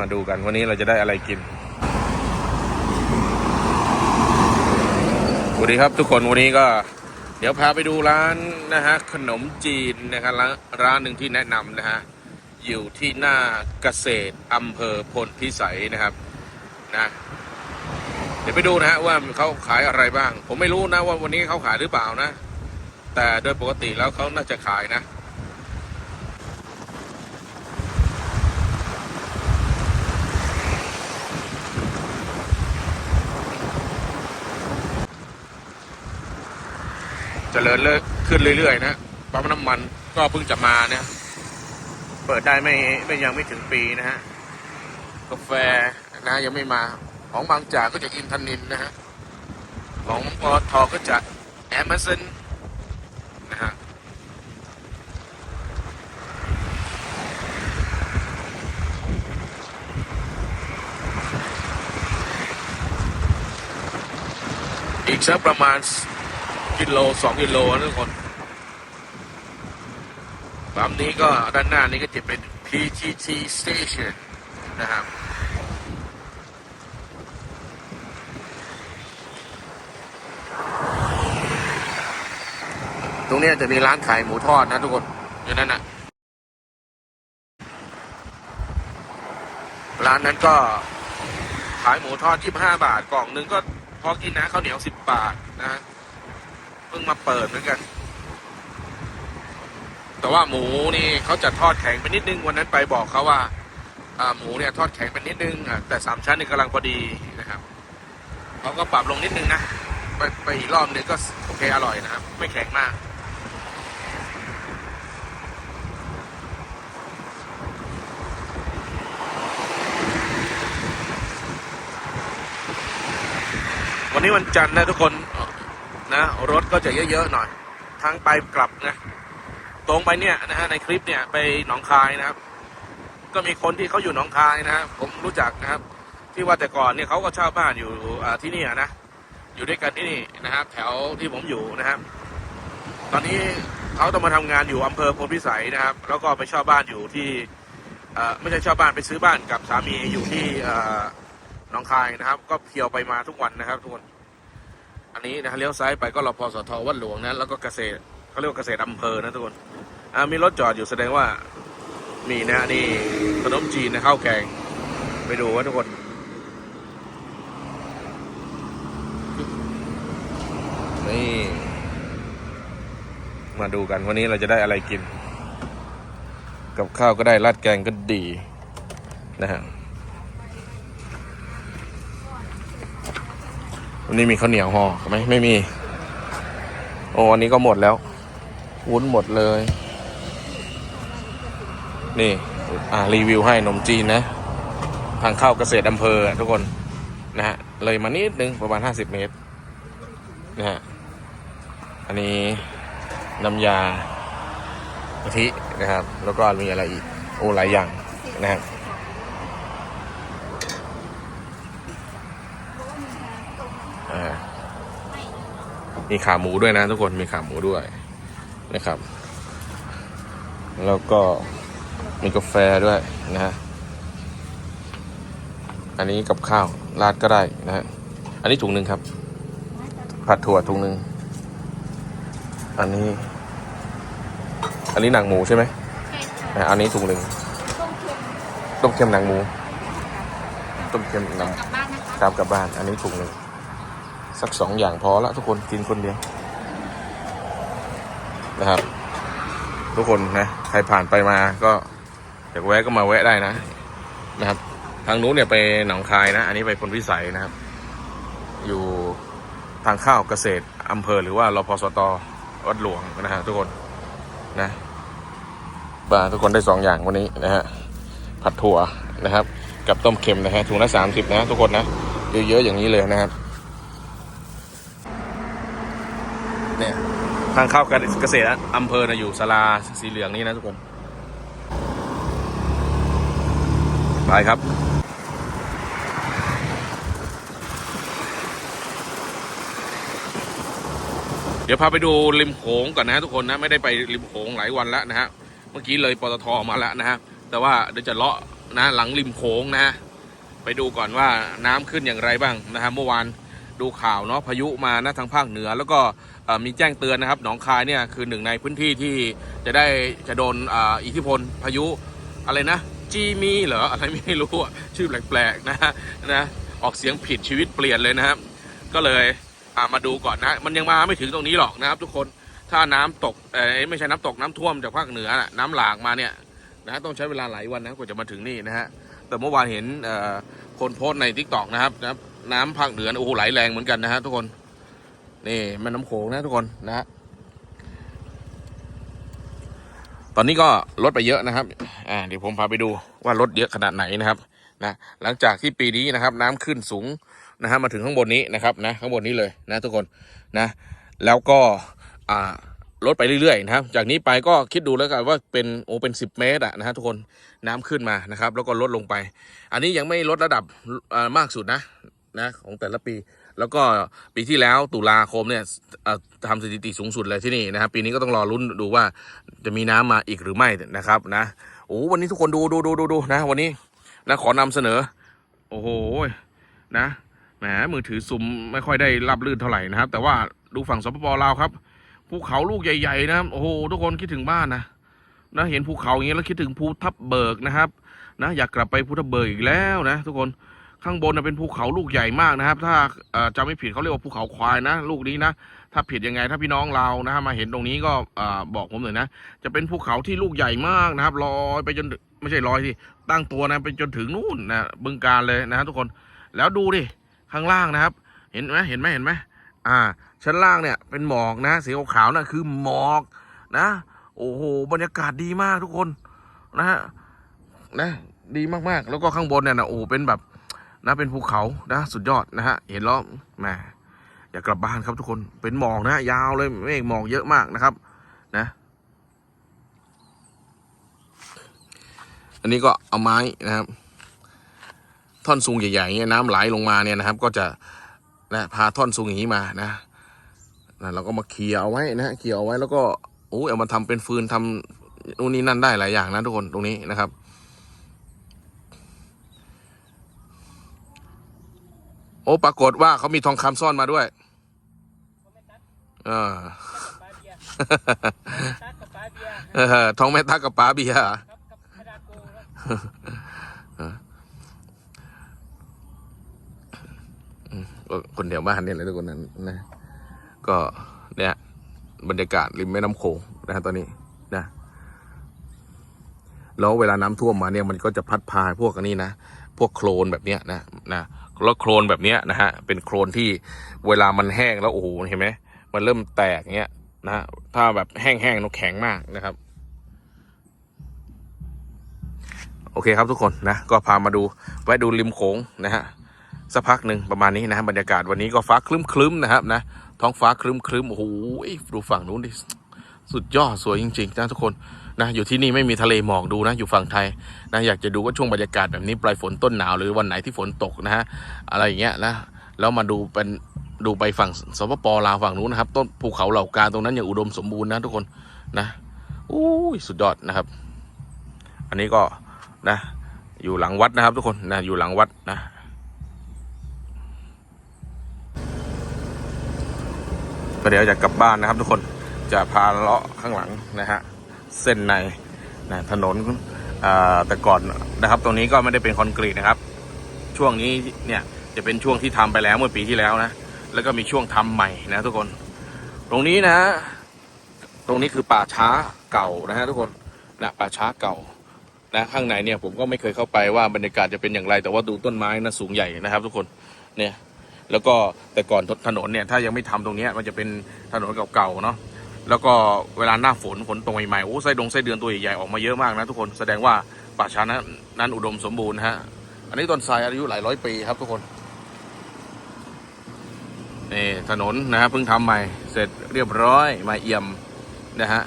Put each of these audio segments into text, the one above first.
มาดูกันวันนี้เราจะได้อะไรกินสวัสดีครับทุกคนวันนี้ก็ เดี๋ยวพาไปดูร้านนะฮะขนมจีนนะครับร้านร้านหนึ่งที่แนะนำนะฮะอยู่ที่หน้าเกษตรอำเภอพลพิสัยนะครับนะเดี๋ยวไปดูนะฮะว่าเขาขายอะไรบ้าง ผมไม่รู้นะว่าวันนี้เขาขายหรือเปล่านะ แต่โดยปกติแล้วเขาน่าจะขายนะ เจริญเลยขึ้นเรื่อยๆนะปั๊มน้ำมันก็เพิ่งจะมาเนี่ยเปิดได้ไม่ไม่ยังไม่ถึงปีนะฮะกาแฟนะยังไม่มาของบางจากก็จะอินทนินนะฮะของปอทก็จะแอมเซนนะฮะอีกสักประมาณ กิโลสองกิโลนะทุกคนปั๊มนี้ก็ด้านหน้านี้ก็จะเป็น PTT Station นะครับตรงนี้จะมีร้านขายหมูทอดนะทุกคนอยู่นั่นนะร้านนั้นก็ขายหมูทอด 25 บาท กล่องหนึงก็พอกินนะข้าวเหนียว 10 บาทนะ เพิ่งมาเปิดเหมือนกัน แต่ว่าหมูนี่เขาจะทอดแข็งไปนิดนึงวันนั้นไปบอกเขาว่าหมูเนี่ยทอดแข็งไปนิดนึงแต่สามชั้นนี่กำลังพอดีนะครับเขาก็ปรับลงนิดนึงนะไปไปอีกรอบนึงก็โอเคอร่อยนะครับ ไม่แข็งมากวันนี้วันจันทร์นะทุกคน นะรถก็จะเยอะๆหน่อย ทั้งไปกลับนะตรงไปเนี่ยนะฮะในคลิปเนี่ยไปหนองคายนะครับ ก็มีคนที่เขาอยู่หนองคายนะครับผมรู้จักนะครับ ที่ว่าแต่ก่อนเนี่ยเขาก็เช่าบ้านอยู่ที่นี่นะอยู่ด้วยกันที่นี่นะครับ แถวที่ผมอยู่นะครับ ตอนนี้เขาต้องมาทำงานอยู่อำเภอพลพิสัยนะครับ แล้วก็ไปเช่าบ้านอยู่ที่ไม่ใช่เช่าบ้านไปซื้อบ้านกับสามีอยู่ที่หนองคายนะครับ ก็เพียวไปมาทุกวันนะครับทุกคน อันนี้นะเลี้ยวซ้ายไปก็รพอสทวัดหลวงนะแล้วก็เกษตรเขาเรียกว่าเกษตรอำเภอนะทุกคนอ่ามีรถจอดอยู่แสดงว่ามีนะฮะนี่ขนมจีนนะข้าวแกงไปดูว่าทุกคนนี่มาดูกันวันนี้เราจะได้อะไรกิน กับข้าวก็ได้ราดแกงก็ดีนะฮะ วันนี้มีข้าวเหนียวห่อไหมไม่มี โอ้อันนี้ก็หมดแล้ว วุ้นหมดเลย นี่ อ่ารีวิวให้นมจีนนะ ทางเข้าเกษตรอำเภอทุกคนนะฮะ เลยมานิดนึงประมาณ50เมตรนะฮะ อันนี้น้ำยากะทินะครับ แล้วก็มีอะไรอีก โอ้หลายอย่างนะครับ อ่ามีขาหมูด้วยนะทุกคนมีขาหมูด้วยนะครับ แล้วก็มีกาแฟด้วยนะฮะอันนี้กับข้าวราดก็ได้นะฮะอันนี้ถุงหนึ่งครับ ผัดถั่วถุงหนึ่งอันนี้ อันนี้หนังหมูใช่ไหมอะอันนี้ถุงหนึ่งต้มเค็มต้มเค็มหนังหมูต้มเค็มหนังกลับบ้านนะคะตามกลับบ้าน อันนี้ถุงหนึ่ง สักสองอย่างพอละทุกคนกินคนเดียวนะครับ ทุกคนนะใครผ่านไปมาก็อยากแวะก็มาแวะได้นะ นะครับ ทางนู้นเนี่ยไปหนองคายนะ อันนี้ไปพลวิสัยนะครับ อยู่ทางข้าวเกษตรอำเภอหรือว่ารพสตวัดหลวงนะฮะทุกคนนะบาทุกคนได้สองอย่างวันนี้นะฮะผัดถั่วนะครับ กับต้มเค็มนะฮะถุงละสามสิบนะ ทุกคนนะเยอะๆอย่างนี้เลยนะครับเนี่ยทางเข้าเกษตรอำเภอนะอยู่สลาสีเหลืองนี่นะทุกคนไปครับเดี๋ยวพาไปดูริมโขงก่อนนะทุกคนนะ ไม่ได้ไปริมโขงหลายวันแล้วนะฮะเมื่อกี้เลยปตทมาแล้วนะฮะแต่ว่าเดี๋ยวจะเลาะนะหลังริมโขงนะไปดูก่อนว่าน้ำขึ้นอย่างไรบ้างนะฮะเมื่อวาน ดูข่าวเนาะพายุมานะทางภาคเหนือ แล้วก็มีแจ้งเตือนนะครับหนองคายเนี่ยคือหนึ่งในพื้นที่ที่จะได้จะโดนอ,อิทธิพลพายุอะไรนะจีมีเหรออะไรไม่รู้ชื่อแปลกๆนะนะออกเสียงผิดชีวิตเปลี่ยนเลยนะครับ ก็เลยามาดูก่อนนะ มันยังมาไม่ถึงตรงนี้หรอกนะครับ ทุกคนถ้าน้ำตกเอ้ไม่ใช่น้ำตกน้ำท่วมจากภาคเหนือน่ะน้ำหลากมาเนี่ยนะต้องใช้เวลาหลายวันนะกว่าจะมาถึงนี่นะฮะแต่เมื่อวานเห็นคนโพสต์ในทิกตอกนะครับนะครับ น้ำภาคเหนือโอ้โหไหลแรงเหมือนกันนะฮะทุกคน นี่แม่น้ำโขงนะทุกคนนะฮะตอนนี้ก็ลดไปเยอะนะครับ อ่าเดี๋ยวผมพาไปดูว่าลดเยอะขนาดไหนนะครับนะหลังจากที่ปีนี้นะครับ น้ำขึ้นสูงนะฮะมาถึงข้างบนนี้นะครับนะข้างบนนี้เลยนะทุกคนนะ แล้วก็อ่าลดไปเรื่อยๆนะครับ จากนี้ไปก็คิดดูแล้วกันว่าเป็นโอ้เป็น 10 เมตรอะนะฮะทุกคนน้ำขึ้นมานะครับ แล้วก็ลดลงไป อันนี้ยังไม่ลดระดับมากสุดนะ นะของแต่ละปี แล้วก็ปีที่แล้วตุลาคมเนี่ยทำสถิติสูงสุดเลยที่นี่นะครับ ปีนี้ก็ต้องรอลุ้นดูว่าจะมีน้ำมาอีกหรือไม่นะครับนะโอ้วันนี้ทุกคนดูดูดูดูดูนะวันนี้นะขอนำเสนอ โอ้โหนะแหมมือถือซุมไม่ค่อยได้รับลื่นเท่าไหร่นะครับ แต่ว่าดูฝั่งสปปลาวครับภูเขาลูกใหญ่ ๆ นะครับโอ้โหทุกคนคิดถึงบ้านนะนะเห็นภูเขาอย่างเงี้ยแล้วคิดถึงภูทับเบิกนะครับ นะอยากกลับไปภูทับเบิกอีกแล้วนะ ทุกคน ข้างบนเป็นภูเขาลูกใหญ่มากนะครับ ถ้าจำไม่ผิดเขาเรียกว่าภูเขาควายนะ ลูกนี้นะ ถ้าผิดยังไงถ้าพี่น้องเรานะฮะมาเห็นตรงนี้ก็อบอกผมหน่อยนะ จะเป็นภูเขาที่ลูกใหญ่มากนะครับลอยไปจนไม่ใช่ลอยที่ตั้งตัวนะไปจนถึงนู่นนะบึงการเลยนะฮะทุกคน แล้วดูดิข้างล่างนะครับ เห็นไหมเห็นไหมเห็นไหมอ่า ชั้นล่างเนี่ยเป็นหมอกนะสีขาวนั่นคือหมอกนะ โอ้โหบรรยากาศดีมากทุกคนนะฮะนะดีมากๆ แล้วก็ข้างบนเนี่ยนะโอ้เป็นแบบ นะเป็นภูเขานะสุดยอดนะฮะเห็นแล้วแหมอยากกลับบ้านครับทุกคนเป็นหมอกนะยาวเลยเมฆหมอกเยอะมากนะครับ นะ อันนี้ก็เอาไม้นะครับ ท่อนซุงใหญ่ๆเนี่ยน้ำไหลลงมาเนี่ยนะครับ ก็จะนะพาท่อนซุงอย่างนี้มานะนะเราก็มาเคลียร์เอาไว้นะเคลียร์เอาไว้แล้วก็โอ้ยเอามาทำเป็นฟืนทำนู่นนี่นั่นได้หลายอย่างนะทุกคนตรงนี้นะครับ อ้ปรากฏว่าเขามีทองคำซ่อนมาด้วยเออปลาเบียร์ตักกับปลาเบียร์เออทองแม่ตักกับป๋าเบียร์เหรอครับกับพระดาโกครับก็คนแถวบ้านเนี่ยแหละทุกคนนั้นนะ ก็เนี่ยบรรยากาศริมแม่น้ำโขงนะฮะตอนนี้นะแล้วเวลาน้ำท่วมมาเนี่ยมันก็จะพัดพาพวกอันนี้นะ พวกโคลนแบบเนี้ยนะนะแล้วโคลนแบบเนี้ยนะฮะเป็นโคลนที่เวลามันแห้งแล้วโอ้โหเห็นไหมมันเริ่มแตกเงี้ยนะถ้าแบบแห้งๆนแข็งมากนะครับ โอเคครับทุกคนนะก็พามาดูแวะดูริมโขงนะฮะสักพักหนึ่งประมาณนี้นะฮะบรรยากาศวันนี้ก็ฟ้าคลึ้มๆนะครับนะท้องฟ้าคลึ้มๆโอ้โหดูฝั่งนู้นดิสุดยอดสวยจริงๆนะทุกคน นะอยู่ที่นี่ไม่มีทะเลหมอกดูนะอยู่ฝั่งไทยนะอยากจะดูว่าช่วงบรรยากาศแบบนี้ปลายฝนต้นหนาวหรือวันไหนที่ฝนตกนะฮะอะไรอย่างเงี้ยนะแล้วมาดูเป็นดูไปฝั่งสปปลาวฝั่งนู้นนะครับ ต้นภูเขาเหล่ากาตรงนั้นอย่างอุดมสมบูรณ์นะทุกคนนะอู้ยสุดยอดนะครับ อันนี้ก็นะ อยู่หลังวัดนะครับ ทุกคนนะอยู่หลังวัดนะก็เดี๋ยวจะกลับบ้านนะครับ ทุกคนจะพาเลาะข้างหลังนะฮะ เส้นในนะถนนแต่ก่อนนะครับ ตรงนี้ก็ไม่ได้เป็นคอนกรีตนะครับ ช่วงนี้เนี่ยจะเป็นช่วงที่ทำไปแล้วเมื่อปีที่แล้วนะ แล้วก็มีช่วงทำใหม่นะทุกคน ตรงนี้นะ ตรงนี้คือป่าช้าเก่านะฮะทุกคนนะป่าช้าเก่านะข้างในเนี่ยผมก็ไม่เคยเข้าไปว่าบรรยากาศจะเป็นอย่างไร แต่ว่าดูต้นไม้นะสูงใหญ่นะครับ ทุกคนเนี่ยแล้วก็แต่ก่อนถนนเนี่ยถ้ายังไม่ทำตรงนี้มันจะเป็นถนนเก่าๆเนาะ แล้วก็เวลาหน้าฝนฝนตกใหม่ๆโอ้ไส้ดงไส้เดือนตัวใหญ่ๆออกมาเยอะมากนะทุกคนแสดงว่าป่าช้านั้นนั้นอุดมสมบูรณ์ฮะอันนี้ต้นทรายอายุหลายร้อยปีครับทุกคนนี่ถนนนะฮะเพิ่งทำใหม่เสร็จเรียบร้อยมาเอี่ยมนะฮะ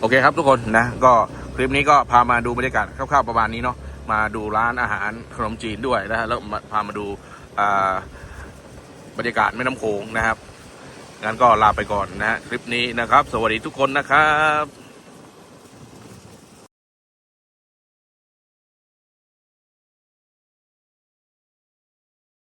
โอเคครับทุกคนนะก็คลิปนี้ก็พามาดูบรรยากาศคร่าวๆประมาณนี้เนาะมาดูร้านอาหารขนมจีนด้วยนะฮะแล้วมาพามาดูบรรยากาศแม่น้ำโขงนะครับ งั้นก็ลาไปก่อนนะฮะคลิปนี้นะครับ สวัสดีทุกคนนะครับ